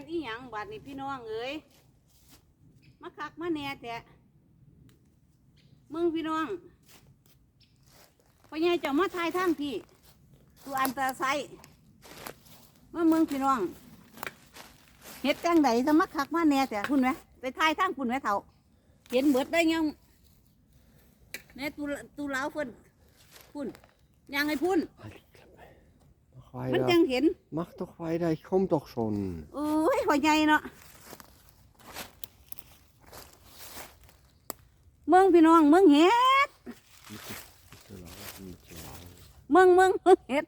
นอีหยังบาดนี้พี่น้องเอ้ยมาคักมาแหน่แต่มึงพี่น้องพ่อใหญ่เจ้ามาทายทางพี่ตัวอันตราไซด์มามึงพี่น้องเฮ็ดจังไดจะมาคักมาแหน่แต่คุณไหมไปทายทางคุณไหมเถ่าเห็นเบิดได้ยังแน่ตูตูเล้าวเพิ่นพุ่นยังให้พุ่น Mach มัน weiter. ยังเห็น Mach doch weiter, ich komm doch schon. โอ้ยหัวใหญ่เนาะเมืองพี่น้องเมืองเห็ดเมืองเมืองเมืองเห็ด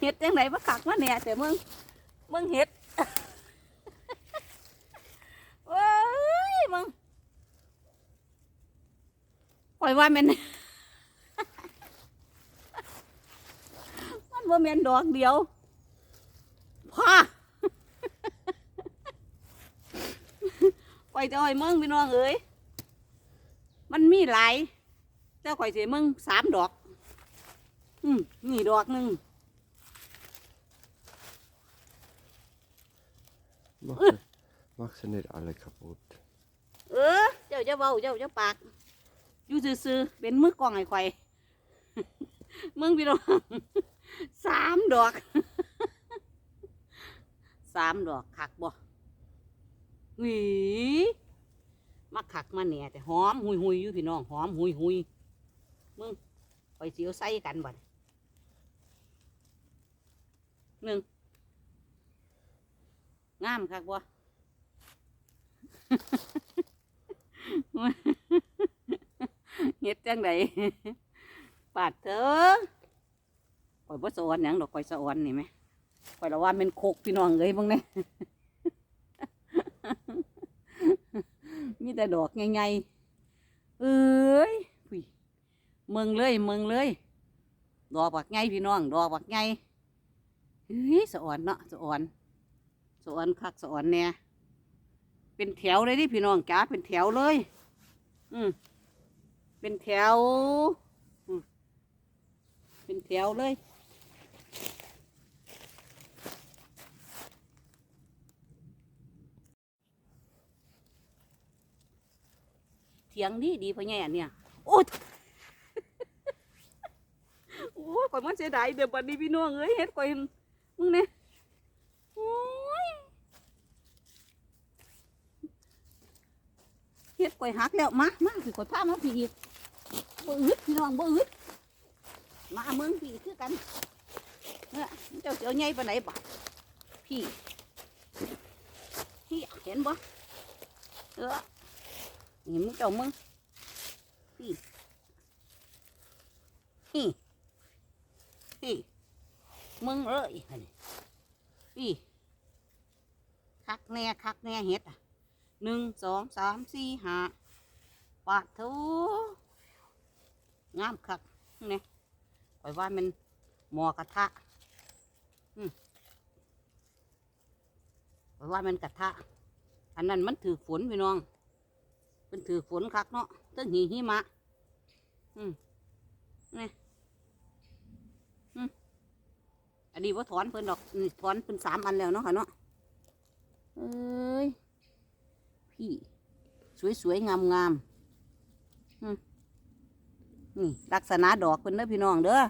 เห็ดจังไหนมาขักมาเนี่ยแต่เมืองเมืองเห็ดโอ้ยมึงปล่อยว่าแมันมันว่าแม่นดอกเดียวพ่อ ข่ อยจะเอาให้มึงพี่น้องเอ้ยมันมีหลายแต่ข่อยเสียมึงสามดอก อืมนี่ดอกหนึ่ง Mach, sie- mach sie nicht alle kaputt. เออ เจ้าจะเบาเจ้าจะปากอยู่ซื่อๆเป็นมือกล้องไอ้ข่อยมึงพี่น้องสามดอกสามดอกคักบ่ หวีมาคักมาเนี่ยแต่หอมหุยหุยอยู่พี่น้องหอมหุยหุยมึงไปเสียวใส่กันบ่ดหนึ่งงามคักบ่เฮ็ดจังไดปาดเถอะข่อยบ่สออนหยังดอกข่อยสะอนนี่ไหมข่อยละว่าเป็นโคกพี่น้องเอ้ยเบิ่งแน่ มีแต่ดอกใหญ่ๆเอ้ยพุยเมืองเลยเมืองเลย ดอกบักใหญ่พี่น้อง ดอกบักใหญ่เฮ้ยสะอ่อนเนาะสะอ่อนสะอ่อนคักสะอ่อนแน่เป็นแถวเลยดิพี่น้องจ้าเป็นแถวเลย อืมเป็นแถว เป็นแถวเลย เถียงดีดีพ่อแง่เนี่ยโอ้โอ้ยข่อยมันเสียดายเดี๋ยวบัดนี้พี่น้องเอ้ยเฮ็ดข่อยมึงเนี่ยโอ้ยเฮ็ดข่อยหักแล้วมามาสิข่อยพามาพี่อีกบ่อึดพี่น้องบ่อึดมาเมืองพี่คือกันเนี่ยเจ้าเสียวใหญ่ปานไหนบ่พี่พี่เห็นบ่เออ นี่มึงเจ้ามึงพี่พี่พี่มึงเอ้ยหั่นนี่พี่คักแน่คักแน่เฮ็ดอะหนึ่งสองสามสี่ห้าปาดทูงามคักนี่ข่อยว่ามันหมอกระทะอืมข่อยว่ามันกระทะ อันนั้นมันถือฝนพี่น้อง เป็นถือฝนคักเนาะตั้งหีหิมะ อืมนี่อืมอันนี้ว่าถอนเพิ่นดอกถอนเป็นสามอันแล้วเนาะค่ะเนาะเอ้ย พี่ สวยๆ งามๆนี่ลักษณะดอกเพิ่นเด้อพี่น้องเด้อ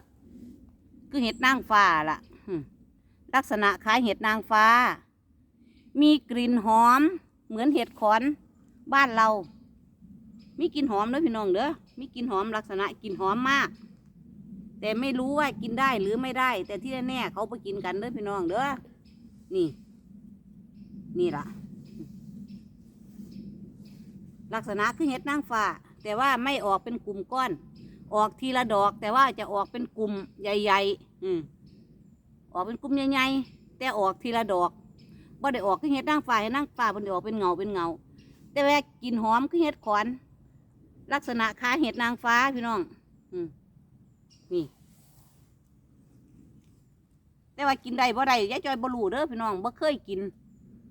คือเห็ดนางฟ้าล่ะลักษณะคล้ายเห็ดนางฟ้า มีกลิ่นหอม เหมือนเห็ดขอนบ้านเรา มีกลิ่นหอมเด้อพี่น้องเด้อมีกลิ่นหอมลักษณะกลิ่นหอมมาก แต่ไม่รู้ว่ากินได้หรือไม่ได้ แต่ที่แน่ๆเขาไปกินกันเด้อพี่น้องเด้อนี่ นี่ล่ะ ลักษณะคือเห็ดนางฟ้า แต่ว่าไม่ออกเป็นกลุ่มก้อน ออกทีละดอก แต่ว่าจะออกเป็นกลุ่มใหญ่ ๆ อืมออกเป็นกลุ่มใหญ่ๆแต่ออกทีละดอกบ่ได้ออกคือเห็ดนางฟ้าเห็ดนางฟ้ามันได้ออกเป็นเงาเป็นเงา แต่ว่ากินหอมคือเห็ดขอน ลักษณะคล้ายเห็ดนางฟ้าพี่น้อง อืมนี่ แต่ว่ากินได้บ่ได้ยายจอยบ่รู้เด้อพี่น้องบ่เคยกิน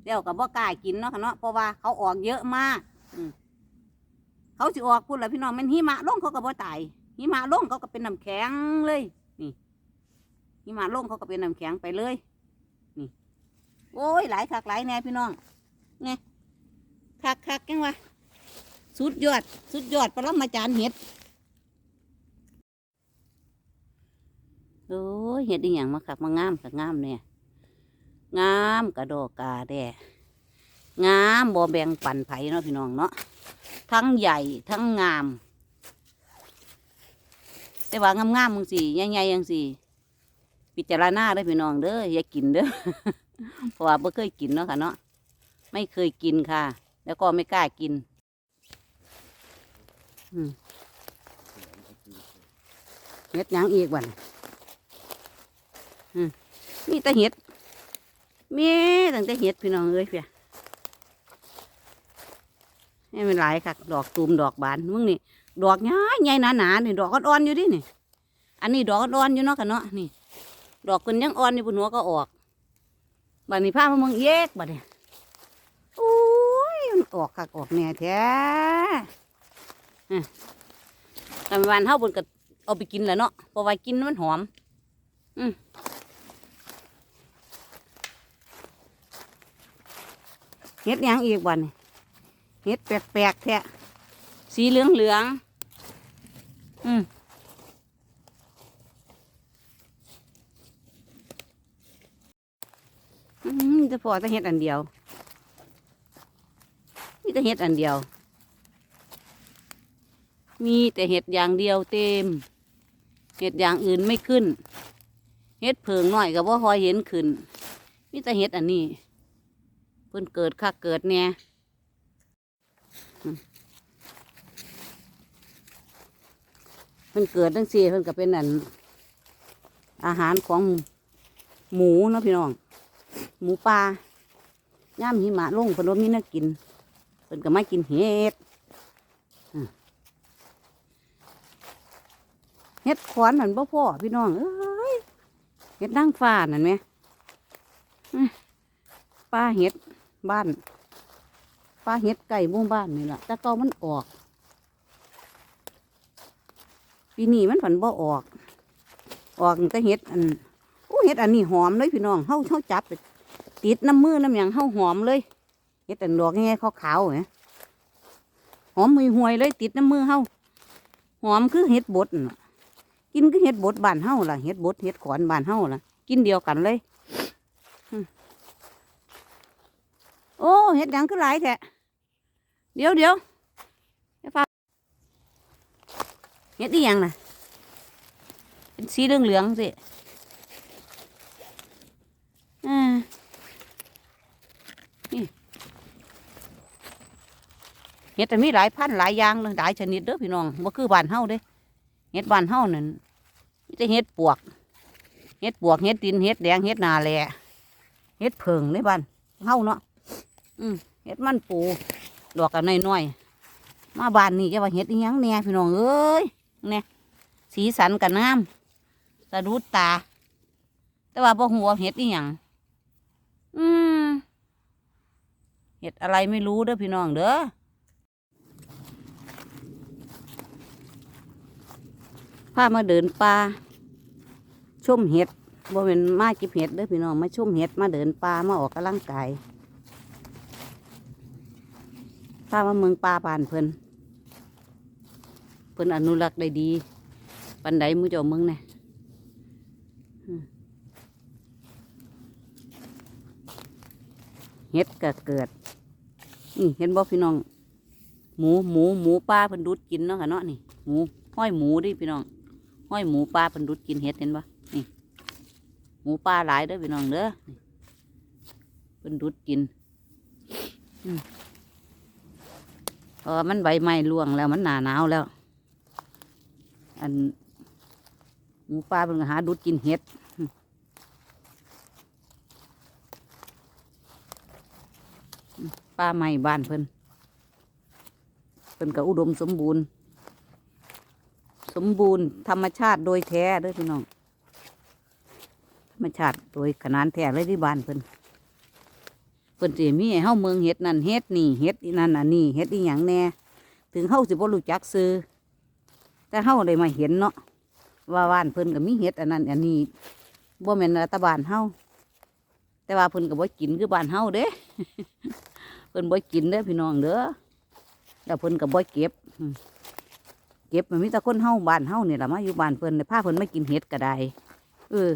เดี๋ยวกับบ่กล้ากินเนาะค่ะเนาะเพราะว่าเขาออกเยอะมากเขาสิออกพุ่นละพี่น้องมันหิมะลงเขาก็บ่ตายหิมะลงเขาก็เป็นน้ำแข็งเลย นี่หิมะลงเขาก็เป็นน้ำแข็งไปเลย นี่ โอ้ยหลายคักหลายแน่พี่น้องไงคักคักๆจังวะ สุดยอด สุดยอดปรมาจารย์เห็ดโอ้ยเห็ดอีหยังมาคักมางามกับงามเนี่ยงามกระโดกาแด่งามบ่แบ่งปันไผเนาะพี่น้องเนาะทั้งใหญ่ทั้งงาม แต่ว่างามๆมึงสิใหญ่ๆยังสิพิจารณาได้พี่น้องเด้ออย่ากินเด้อเพราะว่าบ่เคยกินเนาะค่ะเนาะไม่เคยกินค่ะ แล้วก็ไม่กล้ากิน เห็ดยังอีกวันอืมมีแต่เห็ดมีตั้งแต่เห็ดพี่น้องเอ้ยเพียนี่มันหลายค่ะดอกตูมดอกบานมึงนี่ดอกใหญ่ใหญ่หนาหนานี่ดอกอ่อนๆอยู่ดินี่ อันนี้ดอกอ่อนอยู่เนาะค่ะเนาะนี่ ดอกคนยังอ่อนอยู่บนหัวก็ออกบัดนี้พามามืองเยกบัดนี้โอ้ยมันออกคักออกแน่แท้ แต่วันเฮาบนก็เอาไปกินแหล้วเนาะเพราะว่ากินมันหอม อืมเฮ็ดยังอีกบันี้เฮ็ดแปลกๆแท้สีเหลืองเหลืองๆอืมอืมมีแต่พอแต่เห็ดอันเดียวมีแต่เห็ดอันเดียว มีแต่เห็ดอย่างเดียวเต็ม เห็ดอย่างอื่นไม่ขึ้น เห็ดเพิงหน่อยก็บ่คอยเห็นขึ้นมีแต่เห็ดอันนี้ เพิ่นเกิดคักเกิดเนี่ยเพิ่นเกิดตั้งสี่เพิ่นก็เป็นอัน อาหารของหมูนะพี่น้อง หมูป่าย่ามหิมะลงเพิ่นว่ามีน่ากินเพิ่นก็มากินเห็ดอืม เห็ดขวานมันบ่พอพี่น้องเอ้ยเห็ดนั่งฟ้านั่นไหมป้าเห็ดบ้านป้าเห็ดไก่หมู่บ้านนี่แหละแต่เก่ามันออกปีนี้มันผันบ่ออก ออกแต่เห็ดอันโอ้เห็ดอันนี้หอมเลยพี่น้องเฮาเฮาจับติดน้ำมือน้ำหยังเฮาหอมเลยเห็ดอันดอกแง่ขาวๆเนี่ยหอมมือห่วยเลยติดน้ำมือเฮาหอมคือเห็ดบดน่ะ กินคือเห็ดบดบานเฮาล่ะเห็ดบดเห็ดขอนบานเฮาล่ะ กินเดียวกันเลยโอ้เห็ดหยังคือหลายแท้เดี๋ยวเดี๋ยวเฮ็ดอีหยังน่ะ เป็นสีเหลืองเหลืองสิอ่านี่เฮ็ดแต่มีหลายพันหลายอย่างเลยหลายชนิดเด้อพี่น้องบ่คือบ้านเฮาเด้ เฮ็ดบ้านเฮานั่นมีแต่เฮ็ดปวกเฮ็ดปวกเฮ็ดดินเฮ็ดแดงเฮ็ดนาแลเฮ็ดเพิงในบ้านเฮาเนาะ อืมเฮ็ดมันปู ดอกกันน้อยๆ มาบ้านนี่จะว่าเฮ็ดอีหยังแน่พี่น้องเอ้ยเนี่ยสีสันกับน้ำสะดุดตา แต่ว่าบ่หัวาเห็ดอีหยังอืมเห็ดอะไรไม่รู้เด้อพี่น้องเด้อ พามาเดินป่าชมเห็ดบ่เป็นมาเก็บเห็ดเด้อพี่น้องมาชมเห็ดมาเดินป่ามาออกกำลังกายพามาเมืองป่าบานเพิ่นเพิ่นอนุรักษ์ได้ดีปันไดหมูเจ้าเมืองเนี่ยเฮ็ดก็เกิดนี่เห็นบ่พี่น้อง หมูหมูหมูปลาเพิ่นดูดกินเนาะค่ะเนาะนี่ หมูห้อยหมูดิพี่น้อง ห้อยหมูปลาเพิ่นดูดกินเห็ดเห็นบ่นี่หมูปลาหลายเด้อพี่น้องเด้อเพิ่นดูดกินอืมเพอมันใบไม้ร่วงแล้วมันหนาหนาวแล้ว อันหมูป่าเป็นก็หาดูดกินเห็ดป่าไม้บ้านเพิ่นเพิ่นก็อุดมสมบูรณ์ สมบูรณ์ธรรมชาติโดยแท้เด้อพี่น้อง ธรรมชาติโดยขนานแท้เลยที่บ้านเพิ่นเพิ่นสิมีให้เฮาเมืองเห็ดนั่นเห็ดนี่เห็ดอีนั่นอันนี้เห็ดอีหยังแน่ถึงเฮาสิบ่รู้จักซื้อแต่เฮาได้มาเห็นเนาะว่าบ้านเพิ่นก็มีเห็ดอันนั้นอันนี้บ่แม่นรัฐบาลเฮาแต่ว่าเพิ่นก็บ่กินคือบ้านเฮาเด้เพิ่นบ่กินเด้อพี่น้องเด้อแล้วเพิ่นก็บ่เก็บอื เก็บมันมีแต่คนเฮาบ้านเฮานี่ล่ะมาอยู่บ้านเพิ่นเลยพาเพิ่นมากินเห็ดก็ได้เออ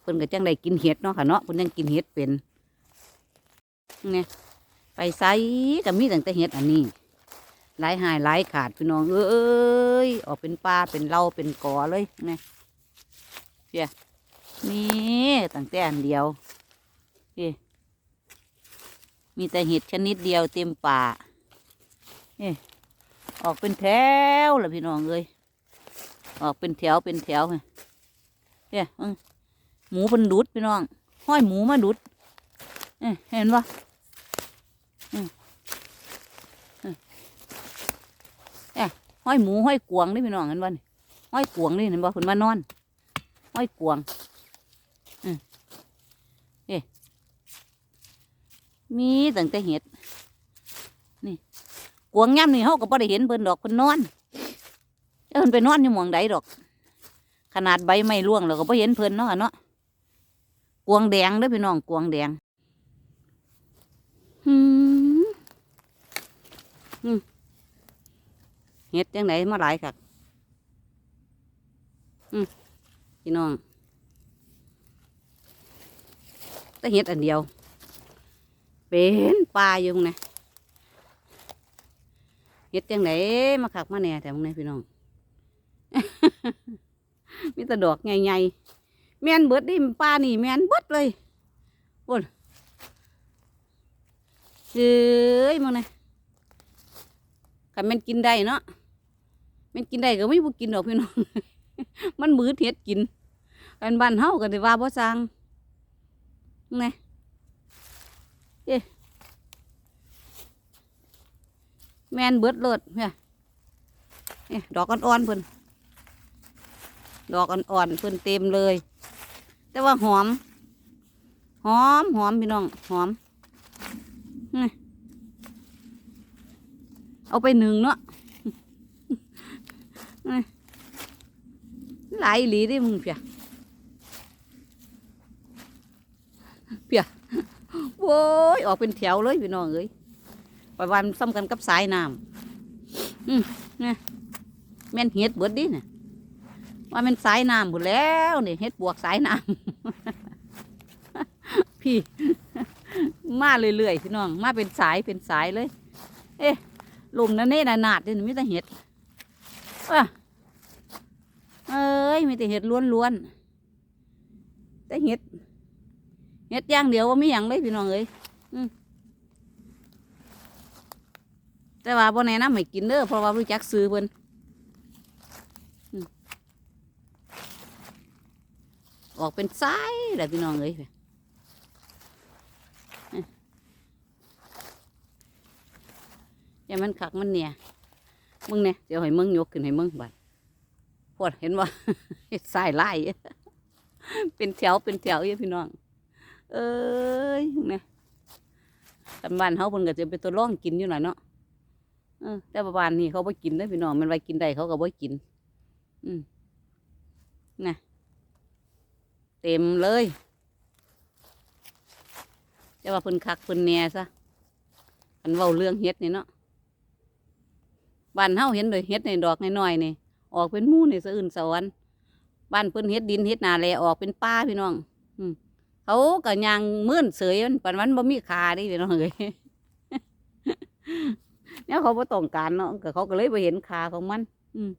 เพิ่นก็จังได้กินเห็ดเนาะค่ะเนาะเพิ่นยังกินเห็ดเป็นเนี่ยไปไสก็มีตั้งแต่เห็ดอันนี้หลายหายหลายขาดพี่น้องเอ้ยออกเป็นปลาเป็นเล่าเป็นกอเลยเนี่ยเพียนี่ตั้งแต่อันเดียวพี่มีแต่เห็ดชนิดเดียวเต็มป่าเอ๊ะ ออกเป็นแถวล่ะพี่น้องเอ้ยออกเป็นแถวเป็นแถวไงเนี่ยหมูเป็นดุดพี่น้อง ห้อยหมูมาดุดเอ๊ะเห็นปะเอ๊ะห้อยหมูห้อยกวางนี่พี่น้องเห็นปะนี่ห้อยกวางนี่เห็นปะคุณมานอน ห้อยกวางมีตั้งแต่เห็ด กวางย่ำนี่เขาก็บ่ได้เห็นเพิ่นดอกเพิ่นนอนเพิ่นไปนอนอยู่หมองใดดอก ขนาดใบไม้ร่วงแล้วก็บ่เห็นเพิ่นเนาะเนาะกวางแดงเด้อพี่น้องกวางแดงหืมเห็ดจังไหนมาหลายคักอืมพี่น้องแต่เห็ดอันเดียว เป็นปลาอยู่ไง เฮ็ดจังไดมาขักมาแหน่แต่มึงไงพี่น้องมีแต่ดอกใหญ่ๆแม่นเบิดดิปลานี่แม่นเบิดเลยโอ้นเฮ้ยมึงไงคันแม่นกินได้เนาะแม่นกินได้ก็ไม่บุกินดอกพี่น้อง มันมือเฮ็ดกินกันบ้านเฮากันสิว่าบ่สร้างมึงไง แมนเบิดเลิศเนี่ยนี่ดอกอ่อนๆเพิ่นดอกอ่อนๆเพิ่นเต็มเลย แต่ว่าหอม หอมหอมพี่น้องหอมนี่เอาไปหนึ่งเนาะหลายอีหลีดิมึงเพียเพียโว้ยออกเป็นแถวเลยพี่น้องเอ้ย ปวันซ้ำกันกับสายน้ำอืมนี่แม่นเห็ดเบิดดิเนี่ยว่าม่นสายน้ำหมดแล้วนี่เห็ดบวกสายน้ำพี่ มาเรื่อยๆพี่น้อง มาเป็นสายเป็นสายเลย เอ๊ะลุมนั่นนี่นานาดนี่มีแต่เห็ดว่ะเอ้ยมีแต่เห็ดล้วนๆแต่เห็ดเห็ดอย่างเดียวว่าไมีอย่างเลยพี่น้องเอ้ย แต่ว่าบ่แนะนำให้กินเด้อเพราะว่ารู้จักซื้อเพิ่นออกเป็นสายแหละพี่น้องเอ้ยอยอย่ามันขักมันเนี่ยมึงเนี่ยเดี๋ยวให้มึงยกขึ้นให้มึงบัดพวดเห็นว่าเฮ็ดสายไล่เป็นแถวเป็นแถวอยู่พี่น้อง เอ้ยเนี่ยกันบ้านเฮาเพิ่นก็จะเป็นตัวร่องกินอยู่หน่อยเนาะ เออแต่ประมาณนี้เขาบ่กินเด้อพี่น้องมันไว้กินได้เขาก็บ่กิน อืมนะเต็มเลยแต่ว่าเพิ่นคักเพิ่นแหน่ซะอันเว้าเรื่องเฮ็ดนี่เนาะบ้านเฮาเห็นเลยเฮ็ดในดอกน้อยๆนี่ออกเป็นมู่นี่สะอื่นสะออนบ้านเพิ่นเฮ็ดดินเฮ็ดนาแลออกเป็นป่าพี่น้อง อืมเขาก็ยางมื่นเสยมันปันวันบ่มีขาดิพี่น้องเอ้ย เนี่ยเขาบ่ต้องการเนาะก็เขาก็เลยไปเห็นขาของมัน อืม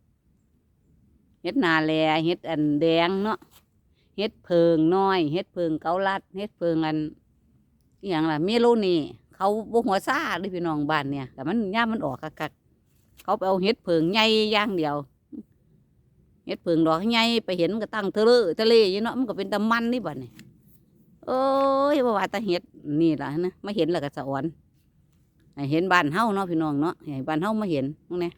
เฮ็ดนาแลเฮ็ดอันแดงเนาะเฮ็ดเพิงน้อยเฮ็ดเพิงเกาลัดเฮ็ดเพิงอันอหย่างล่ะเมโลนี่เขาบ่หัวซ่าเด้อพี่น้องบ้านเนี่ยแต่มันย่ามมันออกคักๆเขาไปเอาเฮ็ดเพิงใหญ่อย่างเดียวเฮ็ดเพิงดอกใหญ่ไปเห็นมันก็ตั้งเทะเลทะเลอยู่เนาะมันก็เป็นตะมันนี่บัดนี่เอ้ยบ่ว่าต่เฮ็ดนี่ล่ะนะมาเห็นแล้วก็สะอ่อน ให้เห็นบ้านเฮาเนาะพี่น้องเนาะให้บ้านเฮามาเห็นตรงนี้